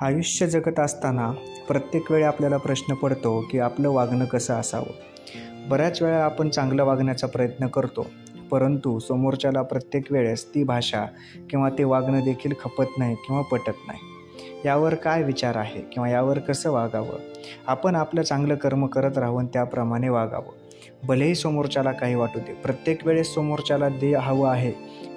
आयुष्य जगत असताना प्रत्येक वेळी आपल्याला प्रश्न पडतो की आपलं वागणं कसं असावं? बऱ्याच वेळा आपण चांगलं वागण्याचा प्रयत्न करतो परंतु समोरच्याला प्रत्येक वेळेस ती भाषा किंवा ते वागणं देखील खपत नाही किंवा पटत नाही. यावर काय विचार आहे किंवा यावर कसं वागावं? आपण आपलं चांगलं कर्म करत राहून त्याप्रमाणे वागावं. भलेही समोरच्याला काही वाटू दे प्रत्येक वेळेस समोरच्याला दे हवं आहे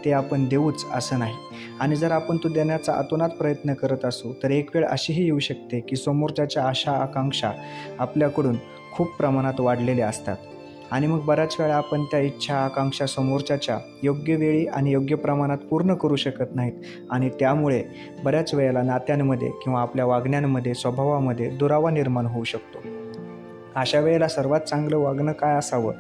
ते आपण देऊच असं नाही. आणि जर आपण तो देण्याचा अतोनात प्रयत्न करत असू तर एक वेळ अशीही येऊ शकते की समोरच्याच्या आशा आकांक्षा आपल्याकडून खूप प्रमाणात वाढलेल्या असतात. आणि मग बऱ्याच वेळा आपण त्या इच्छा आकांक्षा समोरच्याच्या योग्य वेळी आणि योग्य प्रमाणात पूर्ण करू शकत नाहीत. आणि त्यामुळे बऱ्याच वेळेला नात्यांमध्ये किंवा आपल्या वागण्यांमध्ये स्वभावामध्ये दुरावा निर्माण होऊ शकतो. अशा वेळेला सर्वात चांगलं वागणं काय असावं?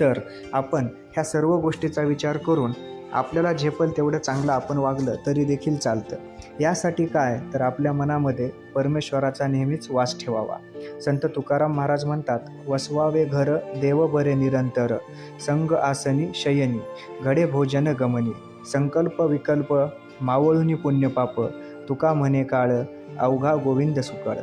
तर आपण ह्या सर्व गोष्टीचा विचार करून आपल्याला झेपल तेवढं चांगलं आपण वागलं तरी देखील चालतं. यासाठी काय? तर आपल्या मनामध्ये परमेश्वराचा नेहमीच वास ठेवावा. संत तुकाराम महाराज म्हणतात वसवावे घर देव बरे निरंतर. संग आसनी शयनी घडे भोजन गमनी. संकल्प विकल्प मावळुनी पुण्यपाप तुका म्हणे काळ अवघा गोविंद सुकळ.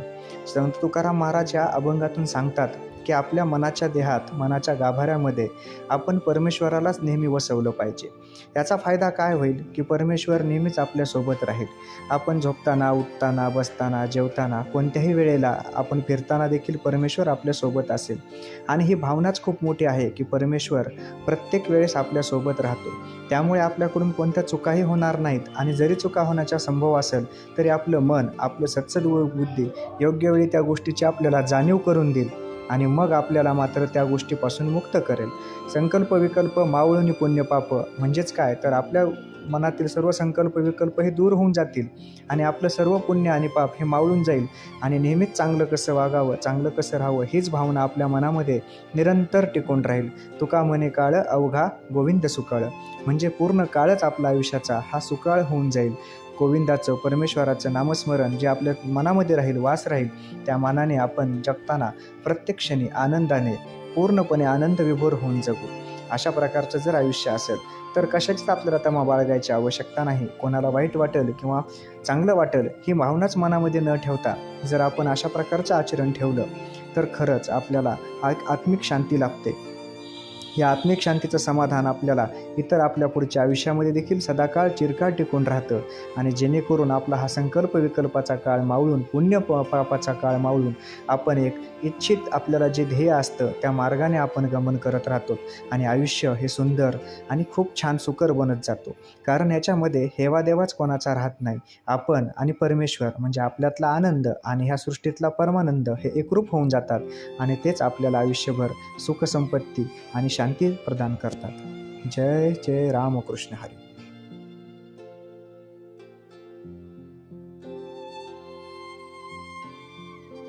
संत तुकाराम महाराज या अभंगातून सांगतात की आपल्या मनाच्या देहात मनाच्या गाभाऱ्यामध्ये आपण परमेश्वरालाच नेहमी वसवलं पाहिजे. याचा फायदा काय होईल की परमेश्वर नेहमीच आपल्यासोबत राहील. आपण झोपताना उठताना बसताना जेवताना कोणत्याही वेळेला आपण फिरताना देखील परमेश्वर आपल्यासोबत असेल. आणि ही भावनाच खूप मोठी आहे की परमेश्वर प्रत्येक वेळेस आपल्यासोबत राहतो. त्यामुळे आपल्याकडून कोणत्या चुकाही होणार नाहीत आणि जरी चुका होण्याचा संभव असेल तरी आपलं मन आपलं सत्सद बुद्धी योग्य वेळी त्या गोष्टीची आपल्याला जाणीव करून देईल. आणि मग आपल्याला मात्र त्या गोष्टीपासून मुक्त करेल. संकल्प विकल्प मावळून पुण्यपाप म्हणजेच काय? तर आपल्या मनातील सर्व संकल्प विकल्प हे दूर होऊन जातील आणि आपलं सर्व पुण्य आणि पाप हे मावळून जाईल आणि नेहमीच चांगलं कसं वागावं चांगलं कसं राहावं हीच भावना आपल्या मनामध्ये निरंतर टिकून राहील. तुका म्हणे काळ अवघा गोविंद सुकाळ. म्हणजे पूर्ण काळच आपला आयुष्याचा हा सुकाळ होऊन जाईल. गोविंदाचं परमेश्वराचं नामस्मरण जे आपल्या मनामध्ये राहील वास राहील त्या मानाने आपण जगताना प्रत्यक्षणी आनंदाने पूर्णपणे आनंद विभोर होऊन जगू. अशा प्रकारचं जर आयुष्य असेल तर कशाचीच आपल्याला तमा बाळगायची आवश्यकता नाही. कोणाला वाईट वाटेल किंवा चांगलं वाटेल ही भावनाच मनामध्ये न ठेवता जर आपण अशा प्रकारचं आचरण ठेवलं तर खरंच आपल्याला आत्मिक शांती लाभते. या आत्मिक शांतीचं समाधान आपल्याला इतर आपल्या पुढच्या आयुष्यामध्ये देखील सदाकाळ चिरकाळ टिकून राहतं. आणि जेणेकरून आपला हा संकल्प विकल्पाचा काळ मावळून पुण्य पापाचा काळ मावळून आपण एक इच्छित आपल्याला जे ध्येय असतं त्या मार्गाने आपण गमन करत राहतो. आणि आयुष्य हे सुंदर आणि खूप छान सुकर बनत जातो. कारण याच्यामध्ये हेवादेवाच कोणाचा राहत नाही. आपण आणि परमेश्वर म्हणजे आपल्यातला आनंद आणि ह्या सृष्टीतला परमानंद हे एकरूप होऊन जातात. आणि तेच आपल्याला आयुष्यभर सुखसंपत्ती आणि शांती प्रदान करतात. जय जय रामकृष्ण हरी.